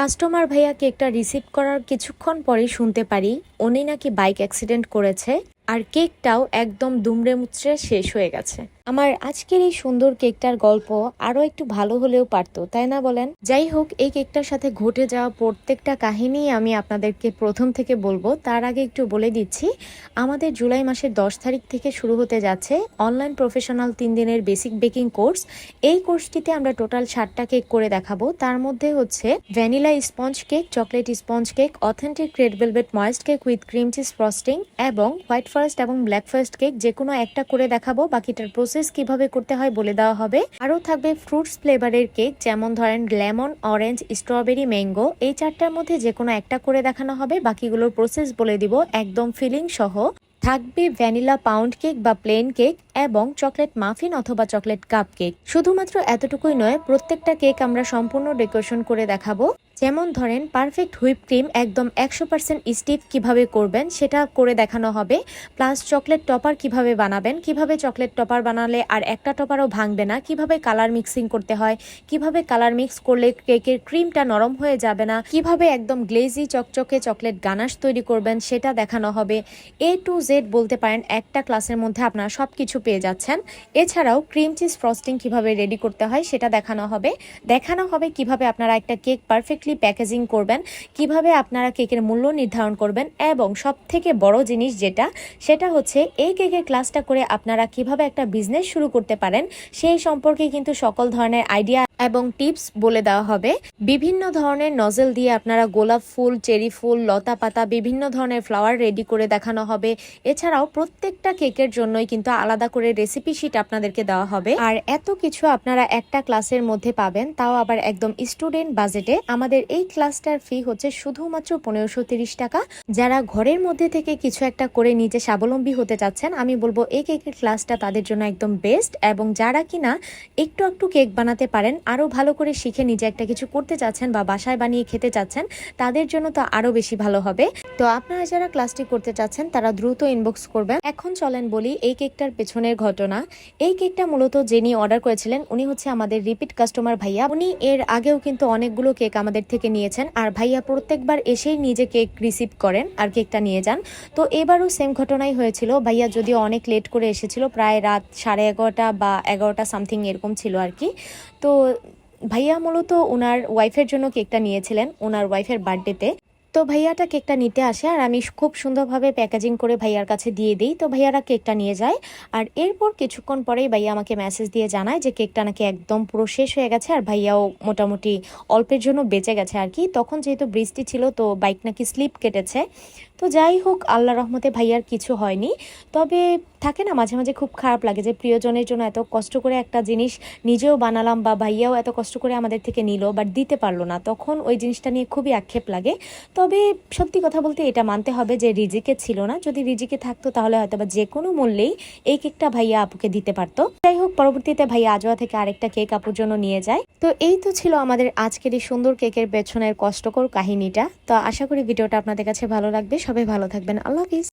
Customer ভাইয়াকে একটা receive করার কিছুক্ষণ পরে শুনতে পারি উনি নাকি বাইক অ্যাক্সিডেন্ট করেছে। আর কেকটাও একদম দুমড়ে মুচড়ে শেষ হয়ে গেছে। আমার আজকের এই সুন্দর কেকটার গল্প আরও একটু ভালো হলেও পারতো, তাই না বলেন? যাই হোক, এই কেকটার সাথে ঘটে যাওয়া প্রত্যেকটা কাহিনী আমি আপনাদেরকে প্রথম থেকে বলব। তার আগে একটু বলে দিচ্ছি, আমাদের জুলাই মাসের দশ তারিখ থেকে শুরু হতে যাচ্ছে অনলাইন প্রফেশনাল তিন দিনের বেসিক বেকিং কোর্স। এই কোর্সটিতে আমরা টোটাল ষাটটা কেক করে দেখাবো। তার মধ্যে হচ্ছে vanilla sponge cake, chocolate sponge cake, authentic red velvet moist cake with cream cheese frosting এবং হোয়াইট ফরেস্ট এবং ব্ল্যাক ফরেস্ট কেক যে কোনো একটা করে দেখাবো, বাকিটার প্রসেস কীভাবে করতে হয় বলে দেওয়া হবে। আরও থাকবে ফ্রুটস ফ্লেভারের কেক যেমন ধরেন লেমন অরেঞ্জ স্ট্রবেরি ম্যাঙ্গো এই চারটার মধ্যে যে কোনো একটা করে দেখানো হবে, বাকিগুলোর প্রসেস বলে দিব একদম ফিলিং সহ। থাকবে ভ্যানিলা পাউন্ড কেক বা প্লেন কেক এবং চকলেট মাফিন অথবা চকলেট কাপ কেক শুধুমাত্র এতটুকুই নয়, প্রত্যেকটা কেক আমরা সম্পূর্ণ ডেকোরেশন করে দেখাবো। যেমন ধরেন পারফেক্ট হুইপ ক্রিম একদম একশো পার্সেন্ট স্টিফ কীভাবে করবেন সেটা করে দেখানো হবে প্লাস চকলেট টপার কীভাবে বানাবেন, কীভাবে চকলেট টপার বানালে আর একটা টপারও ভাঙবে না, কীভাবে কালার মিক্সিং করতে হয়, কীভাবে কালার মিক্স করলে কেকের ক্রিমটা নরম হয়ে যাবে না, কীভাবে একদম গ্লেজি চকচকে চকলেট গানাশ তৈরি করবেন সেটা দেখানো হবে। এ টু জেড বলতে পারেন, একটা ক্লাসের মধ্যে আপনারা সব কিছু পেয়ে যাচ্ছেন। এছাড়াও ক্রিম চিজ ফ্রস্টিং কীভাবে রেডি করতে হয় সেটা দেখানো হবে। দেখানো হবে কীভাবে আপনারা একটা কেক পারফেক্টলি প্যাকেজিং করবেন, কীভাবে আপনারা কেকের মূল্য নির্ধারণ করবেন এবং সব থেকে বড় জিনিস যেটা, সেটা হচ্ছে এই কেকের ক্লাসটা করে আপনারা কীভাবে একটা বিজনেস শুরু করতে পারেন, সেই সম্পর্কে কিন্তু সকল ধরনের আইডিয়া এবং টিপস বলে দেওয়া হবে। বিভিন্ন ধরনের নজল দিয়ে আপনারা গোলাপ ফুল, চেরি ফুল, লতা পাতা, বিভিন্ন ধরনের ফ্লাওয়ার রেডি করে দেখানো হবে। এছাড়াও প্রত্যেকটা কেকের জন্যই কিন্তু আলাদা করে রেসিপি শিট আপনাদেরকে দেওয়া হবে। আর এত কিছু আপনারা একটা ক্লাসের মধ্যে পাবেন, তাও আবার একদম স্টুডেন্ট বাজেটে আমাদের এই ক্লাসটার ফি হচ্ছে শুধুমাত্র পনেরোশো তিরিশ টাকা। যারা ঘরের মধ্যে থেকে কিছু একটা করে নিজে স্বাবলম্বী হতে চাচ্ছেন, আমি বলব এই কেকের ক্লাসটা তাদের জন্য একদম বেস্ট এবং যারা কিনা একটু একটু কেক বানাতে পারেন আরও ভালো করে শিখে নিজে একটা কিছু করতে চাচ্ছেন বা বাসায় বানিয়ে খেতে চাচ্ছেন, তাদের জন্য তো আরও বেশি ভালো হবে। তো আপনারা যারা ক্লাসটি করতে চাচ্ছেন, তারা দ্রুত ইনবক্স করবেন। এখন চলেন বলি এই কেকটার পেছনের ঘটনা। এই কেকটা মূলত যিনি অর্ডার করেছিলেন, উনি হচ্ছে আমাদের রিপিট কাস্টমার ভাইয়া। উনি এর আগেও কিন্তু অনেকগুলো কেক আমাদের থেকে নিয়েছেন, আর ভাইয়া প্রত্যেকবার এসেই নিজে কেক রিসিভ করেন আর কেকটা নিয়ে যান। তো এবারও সেম ঘটনাই হয়েছিল। ভাইয়া যদিও অনেক লেট করে এসেছিল, প্রায় রাত সাড়ে এগারোটা বা এগারোটা সামথিং এরকম ছিল আর কি। তো ভাইয়া মূলত ওনার ওয়াইফের জন্য কেকটা নিয়েছিলেন, ওনার ওয়াইফের বার্থডেতে তো ভাইয়াটা কেকটা নিতে আসে আর আমি খুব সুন্দরভাবে প্যাকেজিং করে ভাইয়ার কাছে দিয়ে দিই। তো ভাইয়ারা কেকটা নিয়ে যায় আর এরপর কিছুক্ষণ পরেই ভাইয়া আমাকে মেসেজ দিয়ে জানায় যে কেকটা নাকি একদম পুরো শেষ হয়ে গেছে আর ভাইয়াও মোটামুটি অল্পের জন্য বেঁচে গেছে আর কি। তখন যেহেতু বৃষ্টি ছিল তো বাইক নাকি স্লিপ কেটেছে। তো যাই হোক আল্লাহ রহমতে ভাইয়ার কিছু হয়নি। তবে থাকে না, মাঝে মাঝে খুব খারাপ লাগে যে প্রিয়জনের জন্য এত কষ্ট করে একটা জিনিস নিজেও বানালাম বা ভাইয়াও এত কষ্ট করে আমাদের থেকে নিল বাট দিতে পারল না, তখন ওই জিনিসটা নিয়ে খুবই আক্ষেপ লাগে। তবে সত্যি কথা বলতে এটা মানতে হবে যে রিজিকে ছিল না, যদি রিজিকে থাকতো তাহলে হয়তো বা যে কোনো মূল্যেই এই কেকটা ভাইয়া আপুকে দিতে পারতো। যাই হোক, পরবর্তীতে ভাইয়া আজোয়া থেকে আরেকটা কেক আপুর জন্য নিয়ে যায়। তো এই তো ছিল আমাদের আজকের এই সুন্দর কেকের পেছনের কষ্টকর কাহিনীটা। তো আশা করি ভিডিওটা আপনাদের কাছে ভালো লাগবে। সবাই ভালো থাকবেন। আল্লাহ হাফিজ।